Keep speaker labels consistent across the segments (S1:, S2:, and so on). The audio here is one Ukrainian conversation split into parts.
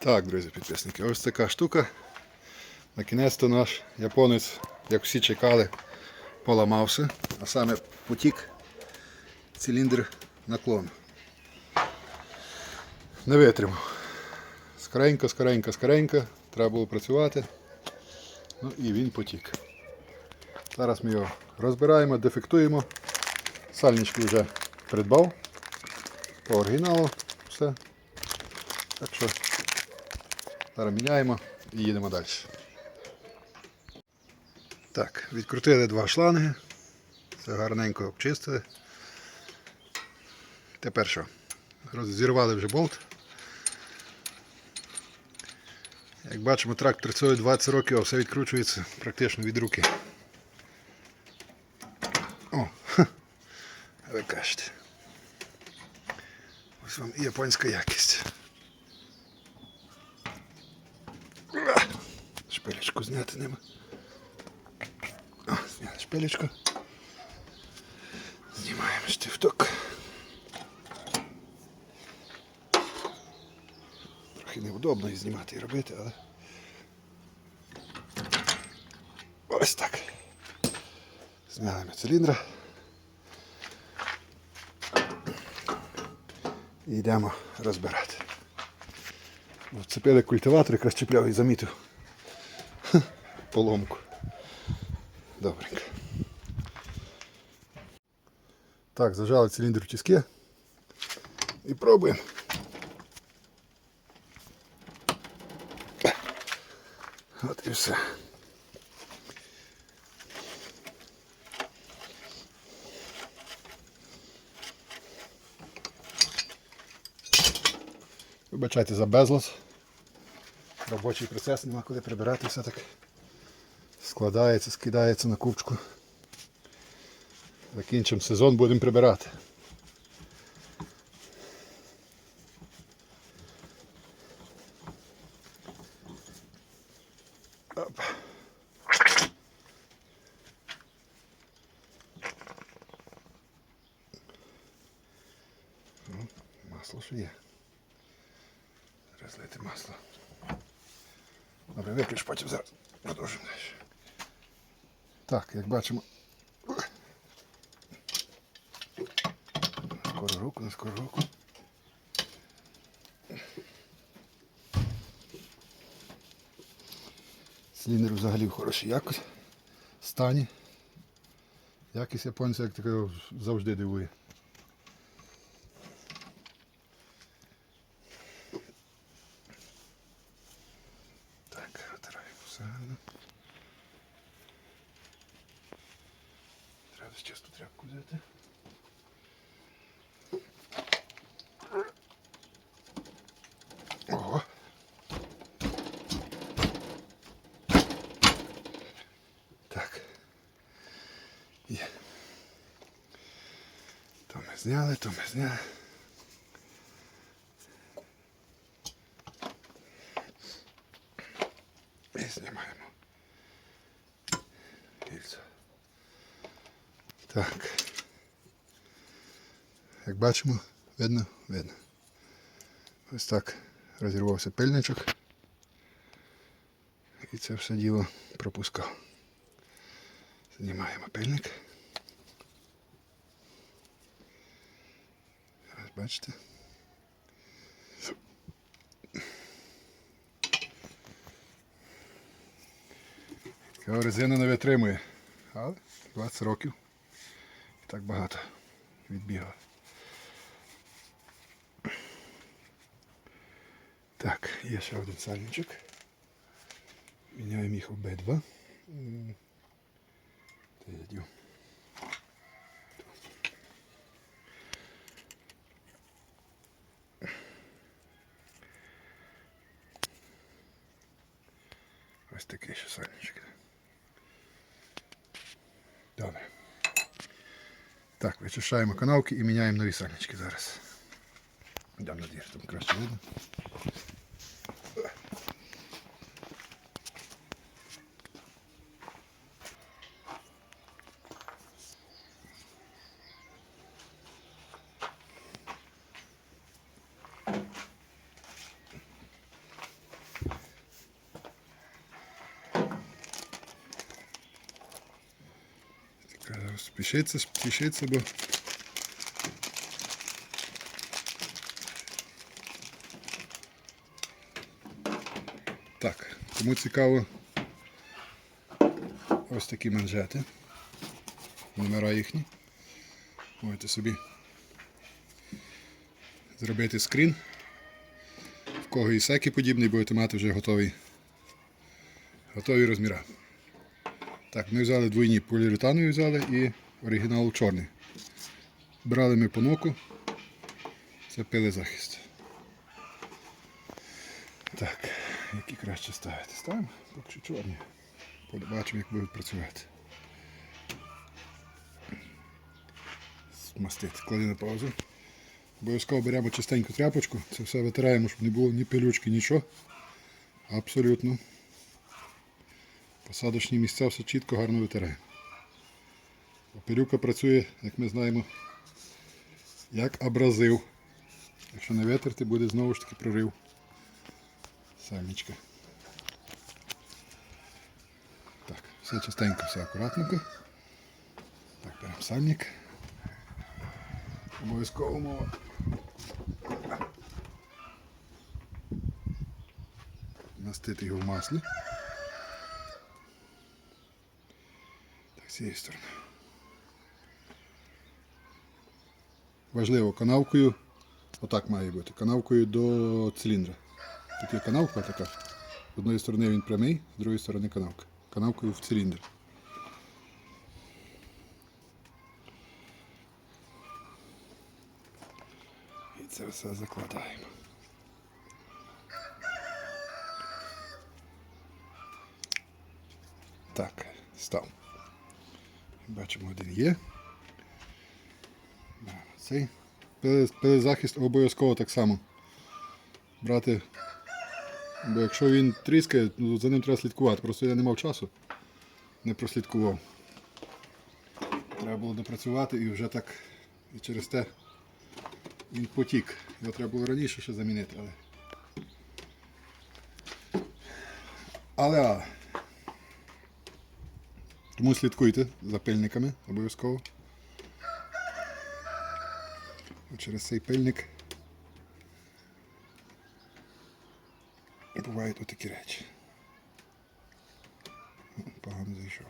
S1: Так, друзі підписники, ось така штука. На кінець-то наш японець, як всі чекали, поламався, а саме потік циліндр наклону. Не витримав. Скоренько, скоренько, скоренько, треба було працювати. Ну і він потік. Зараз ми його розбираємо, дефектуємо. Сальнички вже придбав. По оригіналу все. Так що зараз міняємо і їдемо далі. Так, відкрутили два шланги. Все гарненько обчистили. Тепер що? Розірвали вже болт. Як бачимо, трактор працює 20 років, а все відкручується практично від руки. О, ха, ви кажете. Ось вам і японська якість. А, Шпилечку зняти нема. О, зняли шпилечку. Знімаємо штифток. Трохи неудобно і знімати і робити, але. Ось так. Зняли ми циліндра. І йдемо розбирати. Вцепили культиватор, якраз чіпляв і замітив. Поломку. Добренько. Так, зажали циліндр в тіски. І пробуємо. От і все. Вибачайте за безлос. Робочий процес, нема куди прибирати, все так складається, скидається на кучку. Закінчимо сезон, будемо прибирати. Оп. Ну, Масло ж є. Розлити масло. Добре, виключ, потім зараз продовжимо далі. Так, як бачимо. На скору руку, на скору руку. Сліндер взагалі в хорошій якості. Стані. Якість японця, як таке, завжди дивує. Так, витираємо все гарно. Треба тут тряпку взяти. Ого. Так. Є. То ми зняли, то ми зняли. І знімаємо. Гільцю. Так. Як бачимо, видно, видно. Ось так розірвався пильничок. І це все діло пропускав. Знімаємо пильник. Ось бачите. Така резина не витримує. Але 20 років. І так багато відбігав. Так, є ще один сальничок. Міняємо їх обидва. Ось такий ще сальничок. Добре. Так, вичищаємо канавки і міняємо нові сальнички зараз. Да, надеюсь, там краще видно. Спішиться, спішиться, бо кому цікаво, ось такі манжети. Номера їхні. Можете собі зробити скрін. В кого і секі подібний, будете мати вже готовий, готові розміри. Так, ми взяли двойні поліуретанові взяли і оригінал чорний. Брали ми по ноку. Це пили захист. Так, які краще ставити? Ставимо поки чорні. Побачимо, як будуть працювати. Смастити. Клади на паузу. Обов'язково беремо чистеньку тряпочку, це все витираємо, щоб не було ні пилючки, нічого. Абсолютно. Посадочні місця все чітко, гарно витираємо. Пилюка працює, як ми знаємо, як абразив. Якщо не витерти, буде знову ж таки прорив. Самічка. Так, все чистенько, все акуратненько. Так, беремо сальник. Обов'язково мова. Настити його в маслі. Так, з цієї сторони. Важливо, канавкою, отак має бути, канавкою до циліндра. Тут є канавка така. З одної сторони він прямий, з другої сторони канавка. Канавкою в циліндр. І це все закладаємо. Так, став. Бачимо, один є. Цей пилезахист обов'язково так само. Брати. Бо якщо він тріскає, ну, за ним треба слідкувати. Просто я не мав часу, не прослідкував. Треба було допрацювати і вже так. І через те він потік. Його треба було раніше ще замінити, але. Але. Тому слідкуйте за пильниками обов'язково. Через цей пильник бувають отакі речі. Погано зайшов.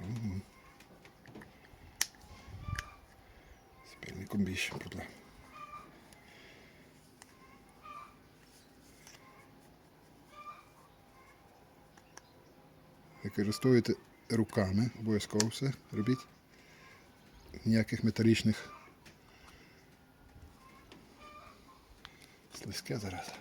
S1: Ого. З пильником більше проблем. Використовуйте руками, обов'язково все робіть. Ніяких металічних слизьке зараз.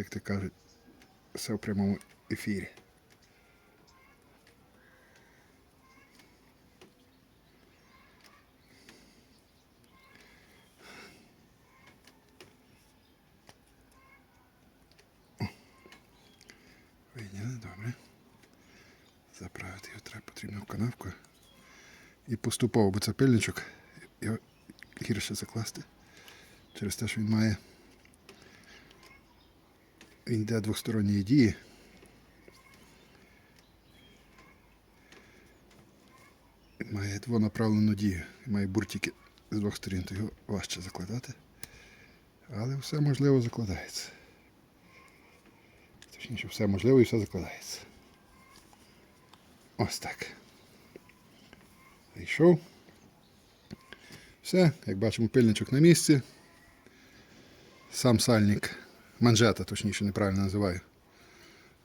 S1: Як ти кажуть, все в прямому ефірі. Вийняли, добре. Заправити його треба потрібно в канавку. І поступово, бо це пильничок, його гірше закласти. Через те, що він має він йде двосторонньої дії. Має двонаправлену дію. Має буртики з двох сторін, то його важче закладати. Але все можливо закладається. Точніше, все можливо і все закладається. Ось так. Зайшов. Все, як бачимо, пильничок на місці. Сам сальник, манжета, точніше, неправильно називаю.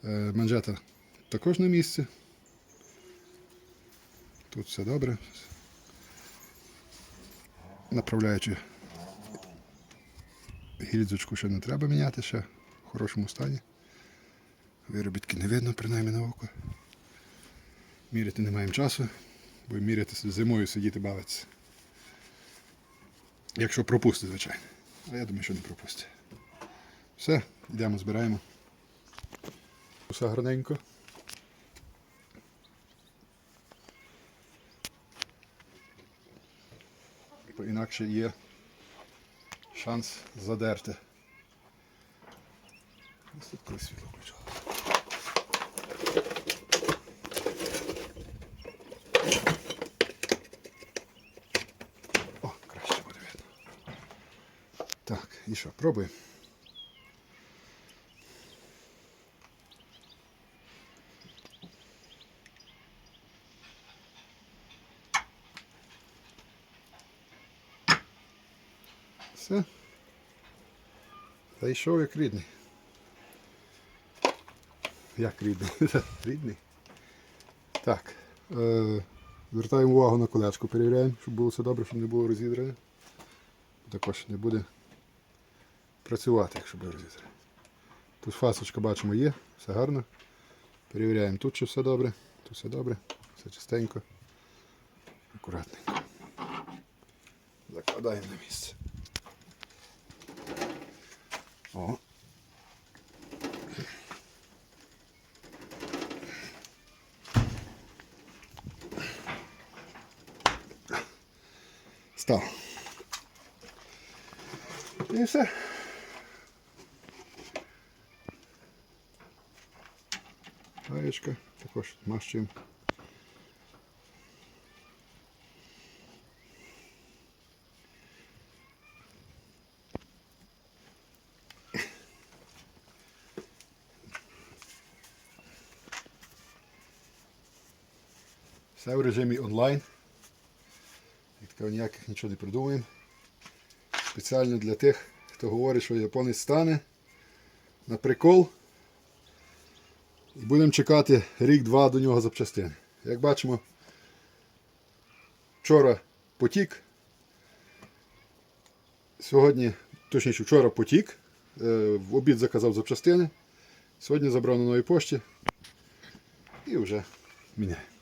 S1: Е, Манжета також на місці. Тут все добре. Направляючи гільзочку ще не треба міняти, ще в хорошому стані. Виробітки не видно, принаймні на око. Міряти не маємо часу, бо міряти зимою сидіти бавитися. Якщо пропустить, звичайно. А я думаю, що не пропустить. Все, йдемо, збираємо. Все гарненько. Бо інакше є шанс задерти. Ось тут коли світло включало. О, краще буде видно. Так, і що, пробуємо. Все. Зайшов як рідний. Як рідний? рідний. Так. Е, звертаємо увагу на колечко, перевіряємо, щоб було все добре, щоб не було розідрене. Також не буде працювати, якщо буде розідрене. Тут фасочка бачимо є, все гарно. Перевіряємо тут, чи все добре, тут все добре, все чистенько, акуратненько. Закладаємо на місце. О. Став. І все. Гаєчка також мащуємо. Все в режимі онлайн. Такого ніяких нічого не придумуємо. Спеціально для тих, хто говорить, що японець стане на прикол. І будемо чекати рік-два до нього запчастини. Як бачимо, вчора потік. Сьогодні, точніше, вчора потік. Е, В обід заказав запчастини. Сьогодні забрав на новій пошті і вже міняє.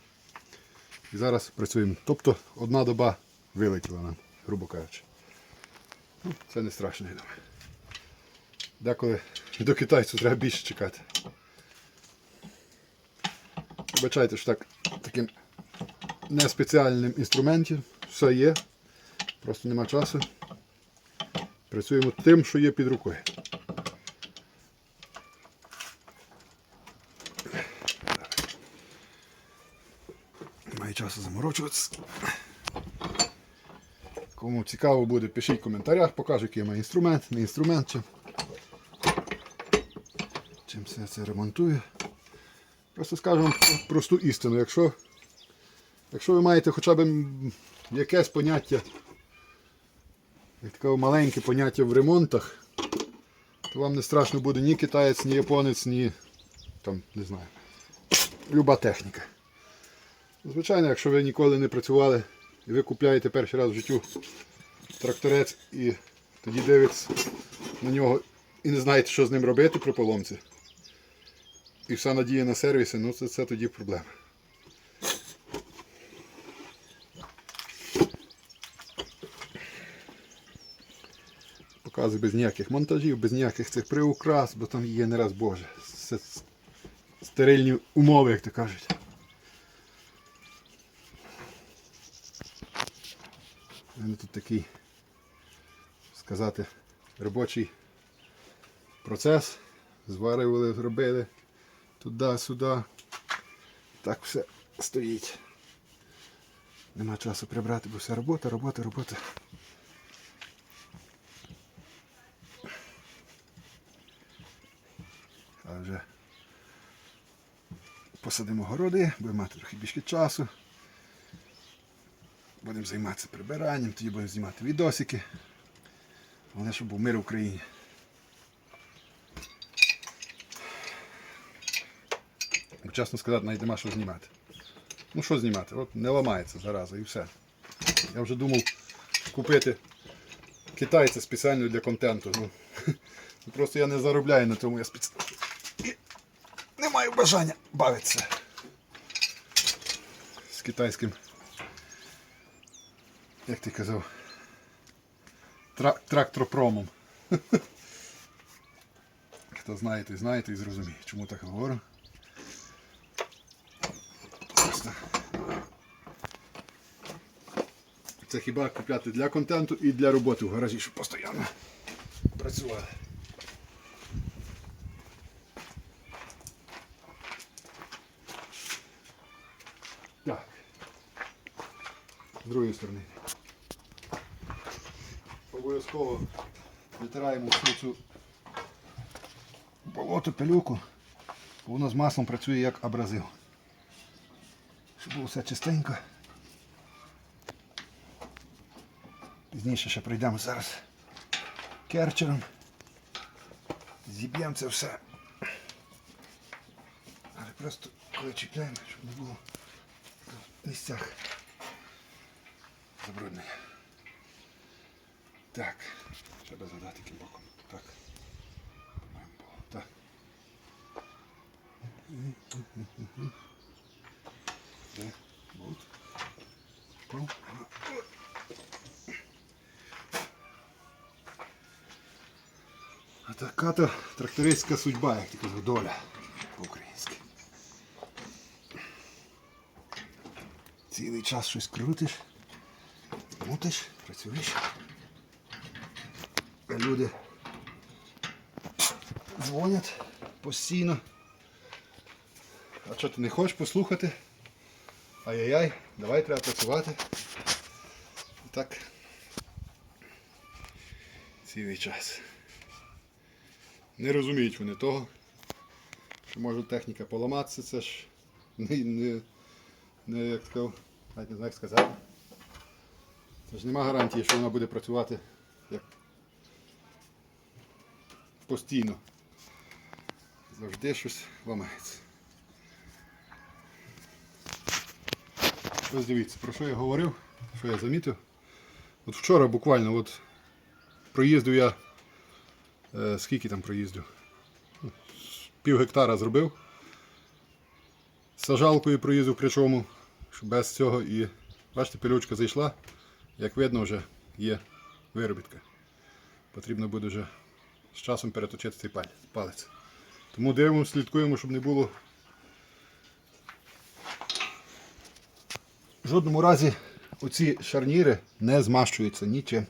S1: І зараз працюємо. Тобто одна доба вилетіла нам, грубо кажучи. Ну, Це не страшно, я думаю. Деколи до китайців треба більше чекати. Вибачайте, що так таким неспеціальним інструментом все є. Просто нема часу. Працюємо тим, що є під рукою. Немає часу заморочуватися. Кому цікаво буде, пишіть в коментарях, покажу, який я маю інструмент, не інструмент чим. Чим все це ремонтую. Просто скажу вам просту істину. Якщо, якщо ви маєте хоча б якесь поняття, як таке маленьке поняття в ремонтах, то вам не страшно буде ні китаєць, ні японець, ні там, не знаю, люба техніка. Звичайно, якщо ви ніколи не працювали і ви купляєте перший раз в життю тракторець і тоді дивитесь на нього і не знаєте, що з ним робити при поломці. І вся надія на сервіси, ну це, це тоді проблема. Показую без ніяких монтажів, без ніяких цих приукрас, бо там є не раз Боже. Це стерильні умови, як то кажуть. У мене тут такий, сказати, робочий процес. Зварювали, зробили туди-сюди. Так все стоїть. Нема часу прибрати, бо все робота, робота, робота. А вже посадимо городи, будемо мати трохи більше часу. Будемо займатися прибиранням, тоді будемо знімати відосики. Головне, щоб був мир в Україні. Бо, чесно сказати, навіть нема що знімати. Ну що знімати? От не ламається зараза і все. Я вже думав купити китайця спеціально для контенту. Ну, просто я не заробляю на тому, я спеціально. Не маю бажання бавитися з китайським як ти казав, тра- тракторпромом. Хто знає, той знає, той зрозуміє, чому так говорю. Так. Це хіба купляти для контенту і для роботи в гаражі, щоб постійно працювали. Так. З другої сторони. Обов'язково витираємо всю цю болото, пилюку, бо воно з маслом працює як абразив. Щоб було все чистенько. Пізніше ще пройдемо зараз керчером. Зіб'ємо це все. Але просто коли чіпляємо, щоб не було в місцях забруднення. Так, треба задати яким боком. Так. По-моєму. Так. Де? Болт. Пол. А така то трактористська судьба, як ти кажу, доля по-українськи. Цілий час щось крутиш, мутиш, працюєш. А люди дзвонять постійно. А що ти не хочеш послухати? Ай-яй-яй, давай треба працювати. І Так. Цілий час. Не розуміють вони того, що може техніка поламатися, це ж не, не, не як сказав, навіть не знаю, як сказати. Це ж нема гарантії, що вона буде працювати як постійно. Завжди щось ламається. Ось дивіться, про що я говорив, що я замітив. От вчора буквально от проїздив я. Е, скільки там проїздив? Ну, Пів гектара зробив. Сажалкою проїздив причому, без цього і бачите, пилючка зайшла. Як видно, вже є виробітка. Потрібно буде вже з часом переточити цей палець. Тому дивимося, слідкуємо, щоб не було. В жодному разі оці шарніри не змащуються нічим.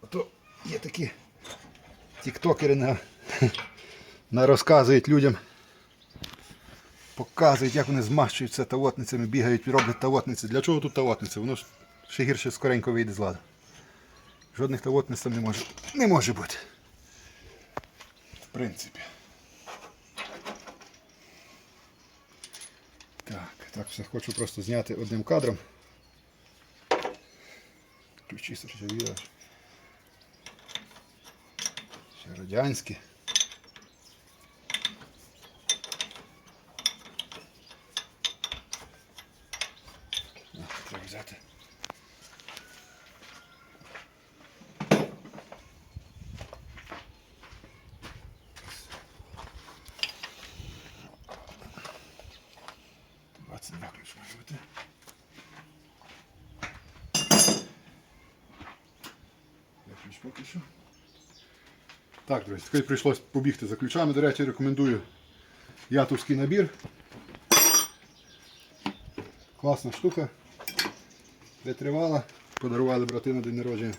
S1: Ото є такі тіктокери на, на розказують людям. Показують, як вони змащуються тавотницями, бігають і роблять тавотниці. Для чого тут тавотниця? Воно ще гірше скоренько вийде з ладу. Жодних тавотниць там не може, не може бути. В принципі. Так, так, все хочу просто зняти одним кадром. Ключі сержавіли. Ще радянські. На, Треба взяти. Двадцять два ключ може бути. Я ключ поки що. Так, друзі, тепер прийшлось побігти за ключами. До речі, рекомендую ятовський набір. Класна штука. Витривала. Подарували брати на день народження.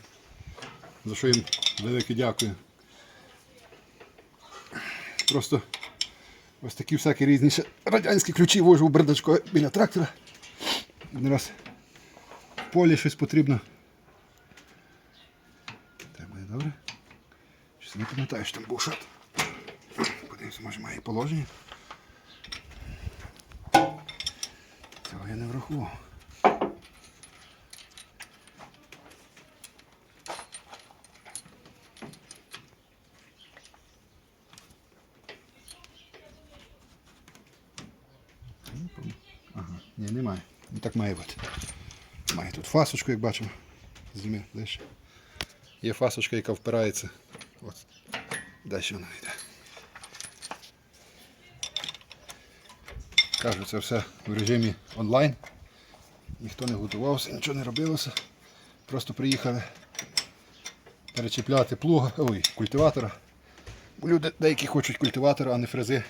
S1: За що їм велике дякую. Просто ось такі всякі різні ще радянські ключі вожу у бардачку біля трактора. Один раз в полі щось потрібно. Так буде добре. Щось не пам'ятаю, що там був шат. Подивимося, може має положення. Цього я не врахував. Ага, ні, немає. Не так має бути. Має тут фасочку, як бачимо. Далі. Є фасочка, яка впирається. От. Далі вона йде. Кажу, це все в режимі онлайн. Ніхто не готувався, нічого не робилося. Просто приїхали перечіпляти плуга, ой, культиватора. Люди деякі хочуть культиватора, а не фрези.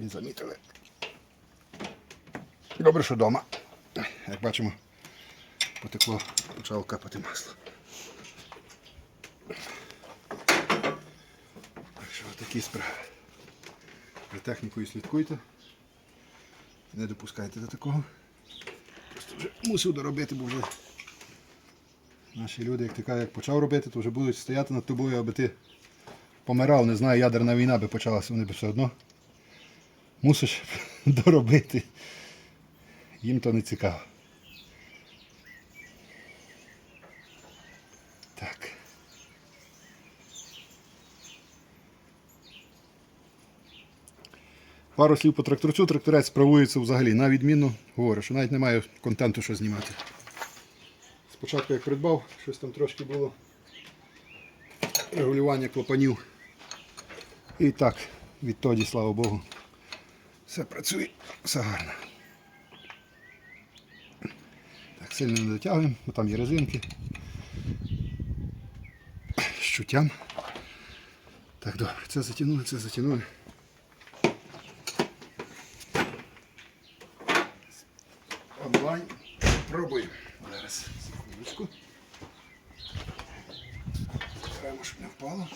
S1: І замітили. Добре, що вдома. Як бачимо, потекло, почало капати масло. Так що такі справи. За технікою слідкуйте. Не допускайте до такого. Просто вже мусив доробити, бо вже наші люди, як ти кажеш, як почав робити, то вже будуть стояти над тобою, аби ти помирав. Не знаю, ядерна війна би почалася, вони б все одно. Мусиш доробити. Їм то не цікаво. Так. Пару слів по тракторцю. Тракторець справується взагалі на відмінно. Говорю, що навіть немає контенту, що знімати. Спочатку як придбав, щось там трошки було регулювання клапанів. І так, відтоді, слава Богу, все працює, все гарно. Так, сильно не дотягуємо, бо там є резинки. З чуттям. Так, добре, це затягнули, це затягнули. Онлайн. Пробуємо. Зараз. Секундочку. Збираємо, щоб не впало.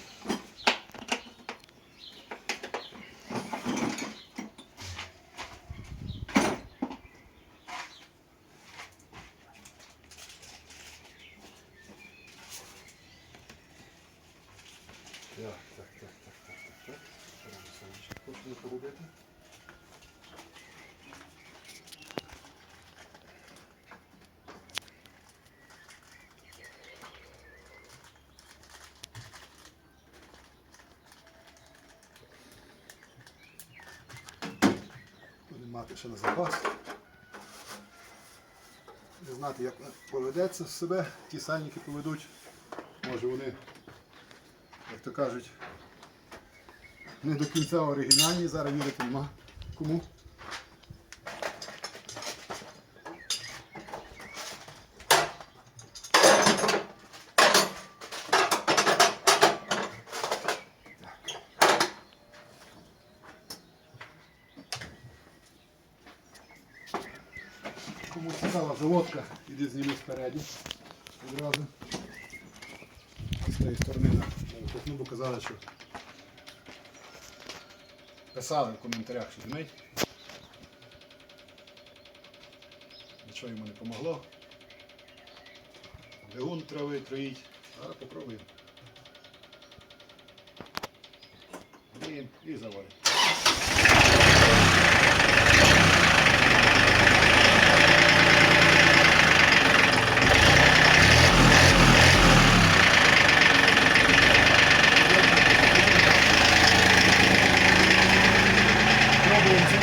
S1: Так, так, так, так, так, так, так. Зараз сонечко хочемо поробити. Будемо ще на запас. Не знати, як поведеться з себе, ті сальники поведуть. Може вони, як то кажуть, не до кінця оригінальні, зараз вірити нема. Кому казали, що писали в коментарях, що змить. Нічого йому не помогло. Двигун трави троїть. Зараз попробуємо. І заводимо. Пробуємо це.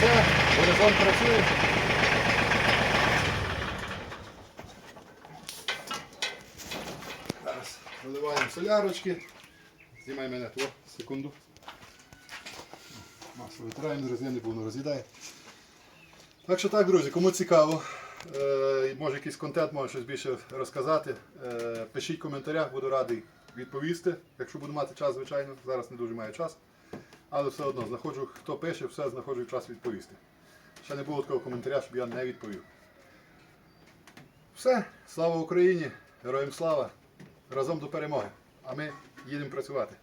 S1: Все, горизонт працює. Зараз наливаємо солярочки. Знімай мене то, секунду. Масло витираємо з резини, бо воно роз'їдає. Так що так, друзі, кому цікаво, е, може якийсь контент, може щось більше розказати. е, Пишіть в коментарях, буду радий відповісти. Якщо буду мати час, звичайно, зараз не дуже маю час. Але все одно знаходжу, хто пише, все знаходжу час відповісти. Ще не було такого коментаря, щоб я не відповів. Все, слава Україні! Героям слава! Разом до перемоги! А ми їдемо працювати.